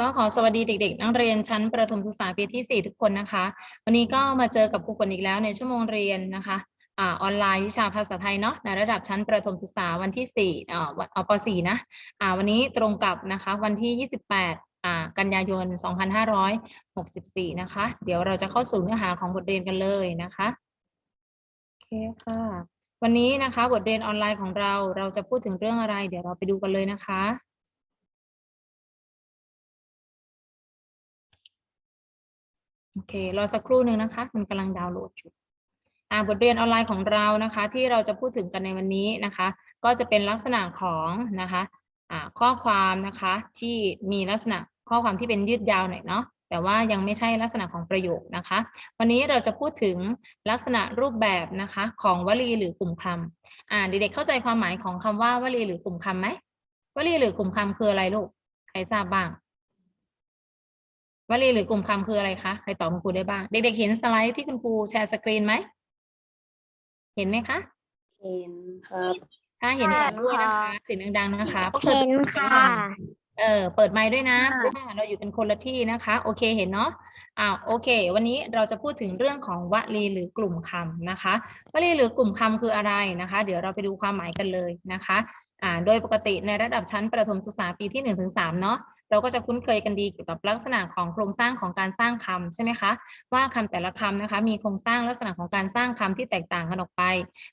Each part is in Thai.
ก็ขอสวัสดีเด็ก ๆ นักเรียนชั้นประถมศึกษาปีที่ 4 ทุกคนนะคะ วันนี้ก็มาเจอกับครูฝนอีกแล้วในชั่วโมงเรียนนะคะอ่าออนไลน์วิชาภาษาไทยเนาะในระดับชั้นประถมศึกษาวันที่4อ่าวันเอาป .4 นะอ่าวันนี้ตรงกับนะคะวันที่ 28อ่ากันยายน 2564 นะคะ เดี๋ยวเราจะเข้าสู่เนื้อหาของบทเรียนกันเลยนะคะโอเคค่ะวันนี้นะคะบทเรียนออนไลน์ของเราเราจะพูดถึงเรื่องอะไร เดี๋ยวเราไปดูกันเลยนะคะ เครอสักครู่หนึ่งนะคะ มันกำลังดาวน์โหลดอยู่อ่าบทเรียนออนไลน์ของเรานะคะ ที่เราจะพูดถึงกันในวันนี้นะคะ ก็จะเป็นลักษณะของนะคะอ่าข้อความนะคะที่มีลักษณะข้อความที่เป็นยืดยาวหน่อยเนาะแต่ว่ายังไม่ใช่ลักษณะของประโยคนะคะ วันนี้เราจะพูดถึงลักษณะรูปแบบนะคะของวลีหรือกลุ่มคำอ่าเด็กๆเข้าใจความหมายของคำว่าวลีหรือกลุ่มคำไหมวลีหรือกลุ่มคำคืออะไรลูกใครทราบบ้าง วลีหรือกลุ่มคำคืออะไรคะ ใครตอบคุณครูได้บ้าง เด็กๆเห็นสไลด์ที่คุณครูแชร์สกรีนไหม เห็นไหมคะ เห็นครับ ถ้าเห็นค่ะตอบด้วยนะคะค่ะเสียงดังๆนะคะเห็นปิดค่ะ เออ เปิดไมค์ด้วยนะค่ะเพราะว่าเราอยู่เป็นคนละที่นะคะ โอเค เห็นเนาะ อ้าว โอเค วันนี้เราจะพูดถึงเรื่องของวลีหรือกลุ่มคำนะคะ วลีหรือกลุ่มคำคืออะไรนะคะ เดี๋ยวเราไปดูความหมายกันเลยนะคะ อ่า โดยปกติในระดับชั้นประถมศึกษาปีที่1นถึงสเนาะ เราก็จะคุ้นเคยกันดีเกี่ยวกับลักษณะของโครงสร้างของการสร้างคำใช่ไหมคะว่าคำแต่ละคำนะคะมีโครงสร้างลักษณะของการสร้างคำที่แตกต่างกันออกไป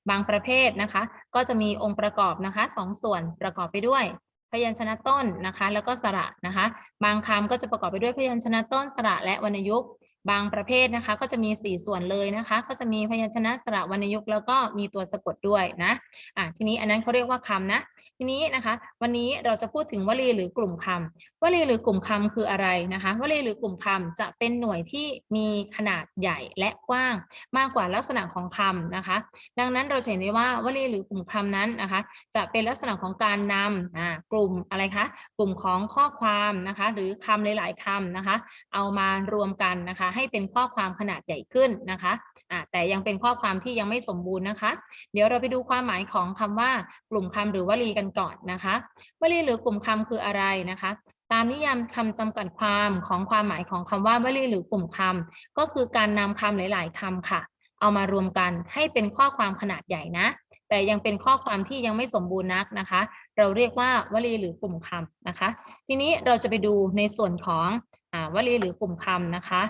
บางประเภทนะคะ ก็จะมีองค์ประกอบนะคะสองส่วนประกอบไปด้วยพยัญชนะต้นนะคะแล้วก็สระนะคะ บางคำก็จะประกอบไปด้วยพยัญชนะต้นสระและวรรณยุกต์บางประเภทนะคะก็จะมี 4 ส่วนเลยนะคะ ก็จะมีพยัญชนะสระวรรณยุกต์แล้วก็มีตัวสะกดด้วยนะอะทีนี้อันนั้นเขาเรียกว่าคำนะ ทีนี้นะคะ วันนี้เราจะพูดถึงวลีหรือกลุ่มคำวลีหรือกลุ่มคำคืออะไรนะคะ วลีหรือกลุ่มคำจะเป็นหน่วยที่มีขนาดใหญ่และกว้าง มากกว่าลักษณะของคำนะคะ ดังนั้นเราเห็นได้ว่าวลีหรือกลุ่มคำนั้นนะคะ จะเป็นลักษณะของการนำกลุ่มอะไรคะกลุ่มของข้อความนะคะ หรือคำหลาย ๆคำนะคะ เอามารวมกันนะคะ ให้เป็นข้อความขนาดใหญ่ขึ้นนะคะ อ่าแต่ยังเป็นข้อความที่ยังไม่สมบูรณ์นะคะ เดี๋ยวเราไปดูความหมายของคำว่ากลุ่มคำหรือวลีกันก่อนนะคะ วลีหรือกลุ่มคำคืออะไรนะคะตามนิยามคำจำกัดความของความหมายของคำว่าวลีหรือกลุ่มคำก็คือการนำคำหลาย ๆคำค่ะ เอามารวมกันให้เป็นข้อความขนาดใหญ่นะ แต่ยังเป็นข้อความที่ยังไม่สมบูรณ์นักนะคะ เราเรียกว่าวลีหรือกลุ่มคำนะคะ ทีนี้เราจะไปดูในส่วนของอวลีหรือกลุ่มคำนะคะ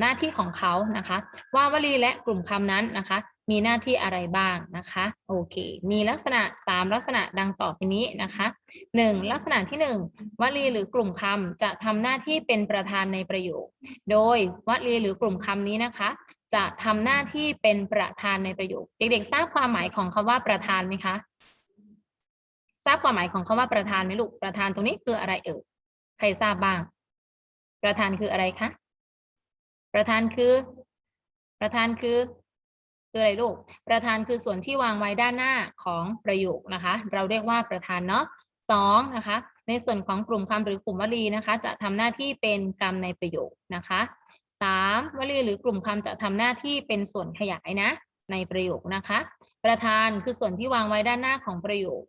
หน้าที่ของเขานะคะ ว่าวลีและกลุ่มคำนั้นนะคะ มีหน้าที่อะไรบ้างนะคะโอเค มีลักษณะ 3 ลักษณะดังต่อไปนี้นะคะ 1. ลักษณะที่ 1 วลีหรือกลุ่มคำจะทำหน้าที่เป็นประธานในประโยค โดยวลีหรือกลุ่มคำนี้นะคะ จะทำหน้าที่เป็นประธานในประโยค เด็กๆ ทราบความหมายของคำว่าประธานไหมคะทราบความหมายของคำว่าประธานไหมลูกประธานตรงนี้คืออะไรเอ่ยใครทราบบ้าง ประธานคืออะไรคะ ประธานคือ ประธานคือคืออะไรลูก ประธานคือส่วนที่วางไว้ด้านหน้าของประโยคนะคะ เราเรียกว่าประธานเนาะสองนะคะ ในส่วนของกลุ่มคำหรือกลุ่มวลีนะคะ จะทำหน้าที่เป็นกรรมในประโยคนะคะสามวลีหรือกลุ่มคำจะทำหน้าที่เป็นส่วนขยายนะ ในประโยคนะคะ ประธานคือส่วนที่วางไว้ด้านหน้าของประโยค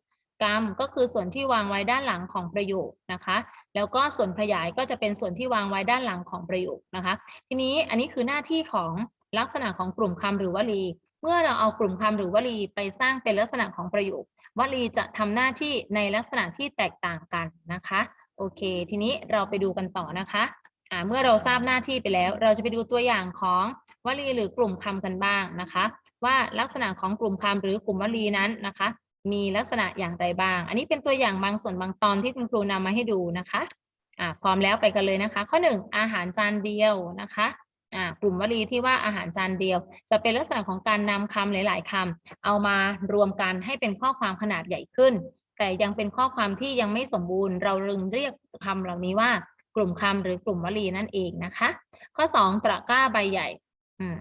กรรมก็คือส่วนที่วางไว้ด้านหลังของประโยคนะคะ แล้วก็ส่วนขยายก็จะเป็นส่วนที่วางไว้ด้านหลังของประโยคนะคะ ทีนี้อันนี้คือหน้าที่ของลักษณะของกลุ่มคำหรือวลี เมื่อเราเอากลุ่มคำหรือวลีไปสร้างเป็นลักษณะของประโยควลีจะทำหน้าที่ในลักษณะที่แตกต่างกันนะคะ โอเค ทีนี้เราไปดูกันต่อนะคะอ่าเมื่อเราทราบหน้าที่ไปแล้ว เราจะไปดูตัวอย่างของวลีหรือกลุ่มคำกันบ้างนะคะ ว่าลักษณะของกลุ่มคำหรือกลุ่มวลีนั้นนะคะ มีลักษณะอย่างไรบ้าง อันนี้เป็นตัวอย่างบางส่วนบางตอนที่คุณครูนำมาให้ดูนะคะอ่าพร้อมแล้วไปกันเลยนะคะ ข้อหนึ่งอาหารจานเดียวนะคะอ่ากลุ่มวลีที่ว่าอาหารจานเดียว จะเป็นลักษณะของการนำคำหลาย ๆคำเอามารวมกันให้เป็นข้อความขนาดใหญ่ขึ้น แต่ยังเป็นข้อความที่ยังไม่สมบูรณ์ เราจึงเรียกคำเหล่านี้ว่า กลุ่มคำหรือกลุ่มวลีนั่นเองนะคะ ข้อสองตะกร้าใบใหญ่อืม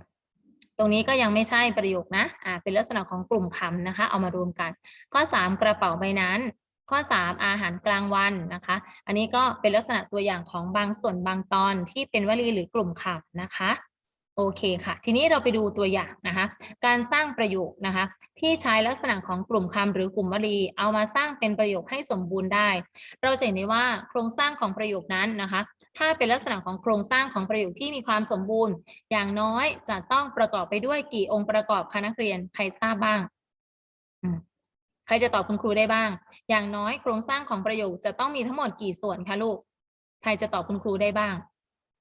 ตรงนี้ก็ยังไม่ใช่ประโยคนะอ่าเป็นลักษณะของกลุ่มคำนะคะ เอามารวมกัน ข้อ 3 กระเป๋าใบนั้น ข้อ 3 อาหารกลางวันนะคะ อันนี้ก็เป็นลักษณะตัวอย่างของบางส่วนบางตอนที่เป็นวลีหรือกลุ่มคำนะคะโอเคค่ะ ทีนี้เราไปดูตัวอย่างนะคะ การสร้างประโยคนะคะ ที่ใช้ลักษณะของกลุ่มคำหรือกลุ่มวลี เอามาสร้างเป็นประโยคให้สมบูรณ์ได้ เราจะเห็นได้ว่าโครงสร้างของประโยคนั้นนะคะ ถ้าเป็นลักษณะของโครงสร้างของประโยคที่มีความสมบูรณ์ อย่างน้อยจะต้องประกอบไปด้วยกี่องค์ประกอบคะนักเรียนใครทราบบ้างอืมใครจะตอบคุณครูได้บ้าง อย่างน้อยโครงสร้างของประโยคจะต้องมีทั้งหมดกี่ส่วนคะลูก ใครจะตอบคุณครูได้บ้าง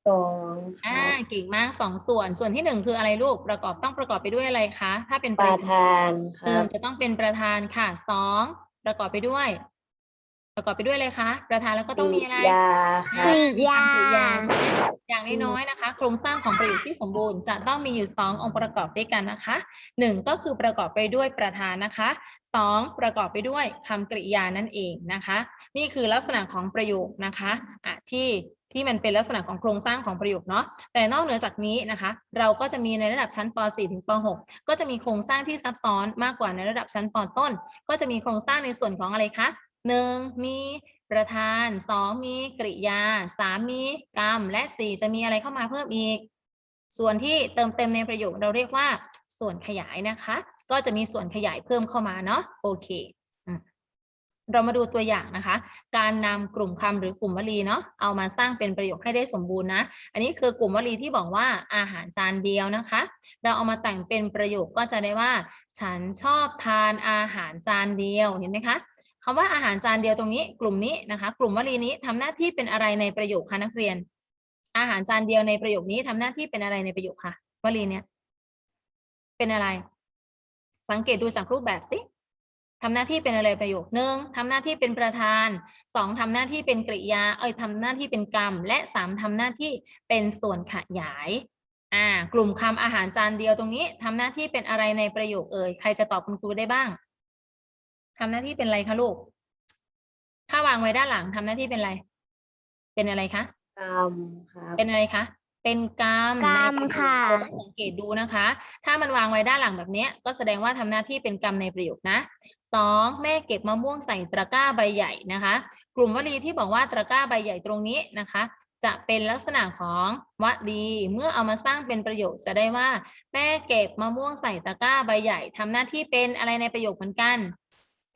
สองคอ่ารับเก่งมากสองส่วน ส่วนที่หนึ่งคืออะไรลูก ประกอบต้องประกอบไปด้วยอะไรคะ ถ้าเป็นประโยคธานคหนึ่รังบจะต้องเป็นประธานค่ะสองประกอบไปด้วย ประกอบไปด้วยอะไรคะประธานแล้วก็ต้องมีอะไรยาคอ่ารับมีคำกริยาใช่ไหมอย่างน้อยๆนะคะ โครงสร้างของประโยคที่สมบูรณ์จะต้องมีอยู่สององค์ประกอบด้วยกันนะคะหนึ่งก็คือประกอบไปด้วยประธานนะคะสองประกอบไปด้วยคำกริยานั่นเองนะคะ นี่คือลักษณะของประโยคนะคะอะที่ที่มันเป็นลักษณะของโครงสร้างของประโยคเนาะ แต่นอกเหนือจากนี้นะคะ เราก็จะมีในระดับชั้นป .4 ถึงป .6 ก็จะมีโครงสร้างที่ซับซ้อนมากกว่าในระดับชั้นปต้น ก็จะมีโครงสร้างในส่วนของอะไรคะ หนึ่งมีประธานสองมีกริยาสามมีกรรม และสี่จะมีอะไรเข้ามาเพิ่มอีก ส่วนที่เติมเต็มในประโยคเราเรียกว่า ส่วนขยายนะคะ ก็จะมีส่วนขยายเพิ่มเข้ามาเนาะโอเคเรามาดูตัวอย่างนะคะ การนำกลุ่มคำหรือกลุ่มวลีเนาะเอามาสร้างเป็นประโยคให้ได้สมบูรณ์นะ อันนี้คือกลุ่มวลีที่บอกว่าอาหารจานเดียวนะคะ เราเอามาแต่งเป็นประโยคก็จะได้ว่า ฉันชอบทานอาหารจานเดียวเห็นไหมคะ คำว่าอาหารจานเดียวตรงนี้ กลุ่มนี้นะคะ กลุ่มวลีนี้ทำหน้าที่เป็นอะไรในประโยคคะนักเรียน อาหารจานเดียวในประโยคนี้ทำหน้าที่เป็นอะไรในประโยคคะวลีเนี้ยเป็นอะไร สังเกตดูจากรูปแบบสิทำหน้าที่เป็นอะไรประโยคหนึ่งทำหน้าที่เป็นประธานสองทำหน้าที่เป็นกริยา เอ้ยทำหน้าที่เป็นกรรม และสามทำหน้าที่เป็นส่วนขยาย อ่า กลุ่มคำอาหารจานเดียวตรงนี้ทำหน้าที่เป็นอะไรในประโยคเอ่ย ใครจะตอบคุณครูได้บ้าง ทำหน้าที่เป็นอะไรคะลูก ถ้าวางไว้ด้านหลังทำหน้าที่เป็นอะไร เป็นอะไรคะกรรมครับเป็นอะไรคะเป็นกรรมกรรมในปโยค่ะเราต้องสังเกตดูนะคะ ถ้ามันวางไว้ด้านหลังแบบเนี้ยก็แสดงว่าทำหน้าที่เป็นกรรมในประโยคนะสองแม่เก็บมะม่วงใส่ตะกร้าใบใหญ่นะคะ กลุ่มวลีที่บอกว่าตะกร้าใบใหญ่ตรงนี้นะคะ จะเป็นลักษณะของวลีเมื่อเอามาสร้างเป็นประโยคจะได้ว่า แม่เก็บมะม่วงใส่ตะกร้าใบใหญ่ทำหน้าที่เป็นอะไรในประโยคเหมือนกัน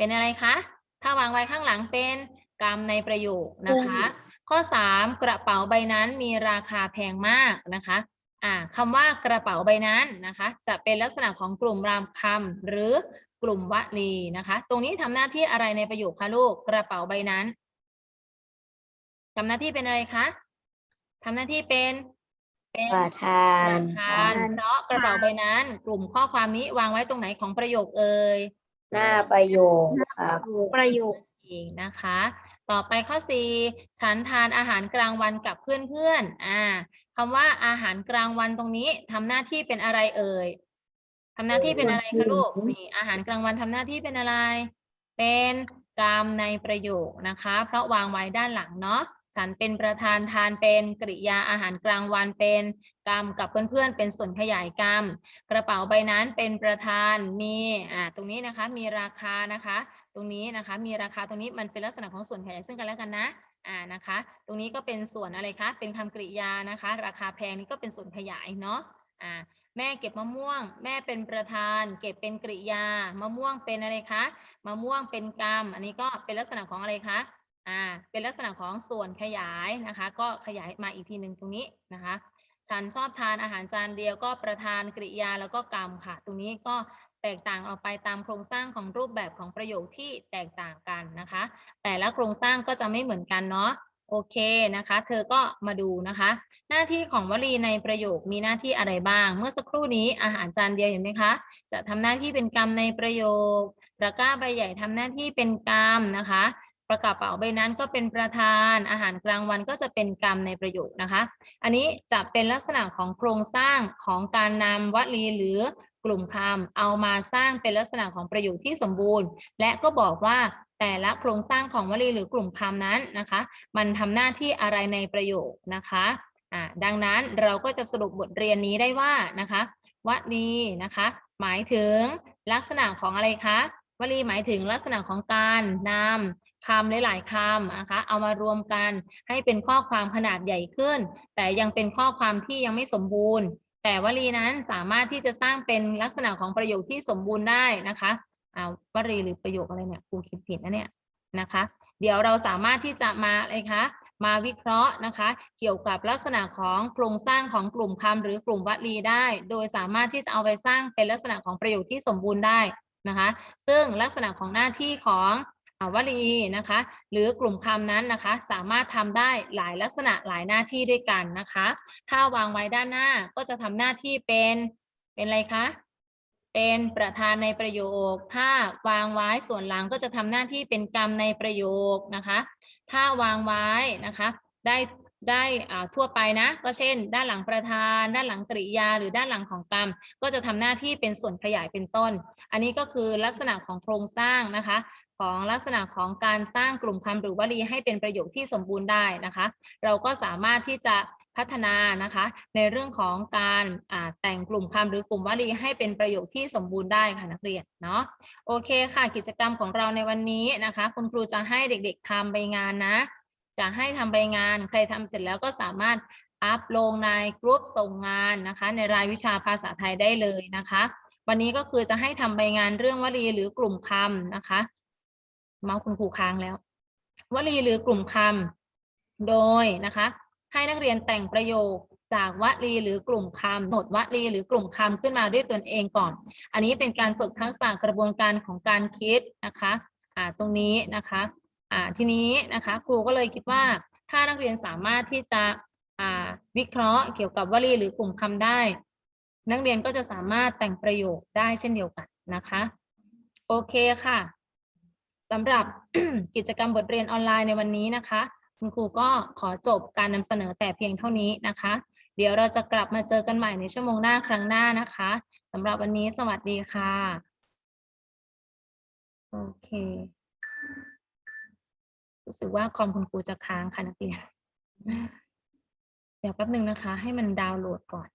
เป็นอะไรคะ ถ้าวางไว้ข้างหลังเป็นกรรมในประโยคนะคะ ข้อ 3 กระเป๋าใบนั้นมีราคาแพงมากนะคะอ่าคำว่ากระเป๋าใบนั้นนะคะ จะเป็นลักษณะของกลุ่มรามคำหรือกลุ่มวลีนะคะ ตรงนี้ทำหน้าที่อะไรในประโยคคะลูกกระเป๋าใบนั้นทำหน้าที่เป็นอะไรคะทำหน้าที่เป็นเป็นประธาปนระคธารันบเพราะกระเป๋าใบนั้น กลุ่มข้อความนี้วางไว้ตรงไหนของประโยคเอ่ย หน้าประโยคครับประโยคเองนะคะ ต่อไปข้อ4ฉันทานอาหารกลางวันกับเพื่อนๆอ่าคำว่าอาหารกลางวันตรงนี้ทำหน้าที่เป็นอะไรเอ่ยทำหน้าที่เป็นอะไรคะลูกนี่อาหารกลางวันทำหน้าที่เป็นอะไร เป็นกรรมในประโยคนะคะ เพราะวางไว้ด้านหลังเนาะ ฉันเป็นประธานทานเป็นกริยาอาหารกลางวันเป็นกรรมกับเพื่อนๆ เป็นส่วนขยายกรรม กระเป๋าใบนั้นเป็นประธานมีอ่าตรงนี้นะคะมีราคานะคะ ตรงนี้นะคะมีราคาตรงนี้มันเป็นลักษณะของส่วนขยายซึ่งกันและกันนะอ่านะคะ ตรงนี้ก็เป็นส่วนอะไรคะเป็นคำกริยานะคะ ราคาแพงนี่ก็เป็นส่วนขยายเนาะอ่าแม่เก็บมะม่วง แม่เป็นประธาน เก็บเป็นกริยามะม่วงเป็นอะไรคะมะม่วงเป็นกรรม อันนี้ก็เป็นลักษณะของอะไรคะ อ่าเป็นลักษณะของส่วนขยายนะคะ ก็ขยายมาอีกทีหนึ่งตรงนี้นะคะ ฉันชอบทานอาหารจานเดียวก็ประธานกริยาแล้วก็กรรมค่ะ ตรงนี้ก็แตกต่างออกไปตามโครงสร้างของรูปแบบของประโยคที่แตกต่างกันนะคะ แต่ละโครงสร้างก็จะไม่เหมือนกันเนาะโอเคนะคะ เธอก็มาดูนะคะ หน้าที่ของวลีในประโยคมีหน้าที่อะไรบ้าง เมื่อสักครู่นี้อาหารจานเดียวเห็นไหมคะ จะทำหน้าที่เป็นกรรมในประโยคตะกร้าใบใหญ่ทำหน้าที่เป็นกรรมนะคะ ประกาศเป๋าใบนั้นก็เป็นประธานอาหารกลางวันก็จะเป็นกรรมในประโยคนะคะ อันนี้จะเป็นลักษณะของโครงสร้างของการนำวลีหรือกลุ่มคำเอามาสร้างเป็นลักษณะของประโยคที่สมบูรณ์ และก็บอกว่าแต่ละโครงสร้างของวลีหรือกลุ่มคำนั้นนะคะ มันทำหน้าที่อะไรในประโยคนะคะดังนั้นเราก็จะสรุปบทเรียนนี้ได้ว่านะคะวลีนะคะ หมายถึงลักษณะของอะไรคะ วลีหมายถึงลักษณะของการนำคำหลายๆคำนะคะ เอามารวมกันให้เป็นข้อความขนาดใหญ่ขึ้น แต่ยังเป็นข้อความที่ยังไม่สมบูรณ์ แต่วลีนั้นสามารถที่จะสร้างเป็นลักษณะของประโยคที่สมบูรณ์ได้นะคะอ่าวลีหรือประโยคอะไรเนี่ยครูคิดผิดนะเนี่ยนะคะ เดี๋ยวเราสามารถที่จะมาอะไรคะมาวิเคราะห์นะคะ เกี่ยวกับลักษณะของโครงสร้างของกลุ่มคำหรือกลุ่มวลีได้ โดยสามารถที่จะเอาไปสร้างเป็นลักษณะของประโยคที่สมบูรณ์ได้ นะคะ ซึ่งลักษณะของหน้าที่ของอวลีนะคะ หรือกลุ่มคำนั้นนะคะ สามารถทำได้หลายลักษณะหลายหน้าที่ด้วยกันนะคะ ถ้าวางไว้ด้านหน้าก็จะทำหน้าที่เป็นเป็นอะไรคะเป็นประธานในประโยค ถ้าวางไว้ส่วนหลังก็จะทำหน้าที่เป็นกรรมในประโยคนะคะ ถ้าวางไว้นะคะ ได้ ได้ทั่วไปนะ ก็เช่น ด้านหลังประธาน ด้านหลังกริยา หรือด้านหลังของกรรม ก็จะทำหน้าที่เป็นส่วนขยายเป็นต้น อันนี้ก็คือลักษณะของโครงสร้างนะคะ ของลักษณะของการสร้างกลุ่มคำหรือวลีให้เป็นประโยคที่สมบูรณ์ได้นะคะ เราก็สามารถที่จะพัฒนานะคะ ในเรื่องของการแต่งกลุ่มคำหรือกลุ่มวลีให้เป็นประโยคที่สมบูรณ์ได้ค่ะนักเรียนเนาะโอเคค่ะกิจกรรมของเราในวันนี้นะคะ คุณครูจะให้เด็กๆทำใบงานนะ จะให้ทำใบงาน ใครทำเสร็จแล้วก็สามารถอัพลงในกรุ๊ปส่งงานนะคะ ในรายวิชาภาษาไทยได้เลยนะคะ วันนี้ก็คือจะให้ทำใบงานเรื่องวลีหรือกลุ่มคำนะคะ เมาส์คุณครูค้างแล้ว วลีหรือกลุ่มคำโดยนะคะ ให้นักเรียนแต่งประโยคจากวลีหรือกลุ่มคำหนดวลีหรือกลุ่มคำขึ้นมาด้วยตนเองก่อน อันนี้เป็นการฝึกทักษะกระบวนการของการคิดนะคะ อ่า ตรงนี้นะคะ อ่าทีนี้นะคะครูก็เลยคิดว่าถ้านักเรียนสามารถที่จะอ่าวิเคราะห์เกี่ยวกับวลีหรือกลุ่มคำได้ นักเรียนก็จะสามารถแต่งประโยคได้เช่นเดียวกันนะคะ โอเคค่ะสำหรับกิจกรรมบทเรียนออนไลน์ในวันนี้นะคะ คุณครูก็ขอจบการนำเสนอแต่เพียงเท่านี้นะคะ เดี๋ยวเราจะกลับมาเจอกันใหม่ในชั่วโมงหน้าครั้งหน้านะคะสำหรับวันนี้สวัสดีค่ะ โอเค รู้สึกว่าคอมคุณครูจะค้างค่ะนักเรียน เดี๋ยวแป๊บหนึ่งนะคะ ให้มันดาวน์โหลดก่อน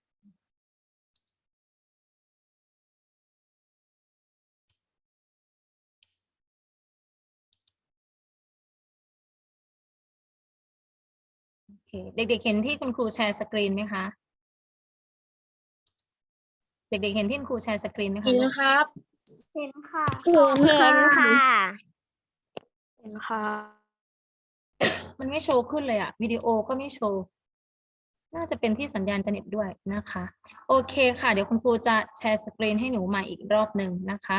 โอเคเด็กๆเห็นที่คุณครูแชร์สกรีนไหมคะ เด็กๆเห็นที่คุณครูแชร์สกรีนไหมคะ เห็นครับ เห็นค่ะ เห็นค่ะ เห็นค่ะ มันไม่โชว์ขึ้นเลยอะวิดีโอก็ไม่โชว์ น่าจะเป็นที่สัญญาณอินเทอร์เน็ตด้วยนะคะ โอเคค่ะ เดี๋ยวคุณครูจะแชร์สกรีนให้หนูใหม่อีกรอบหนึ่งนะคะ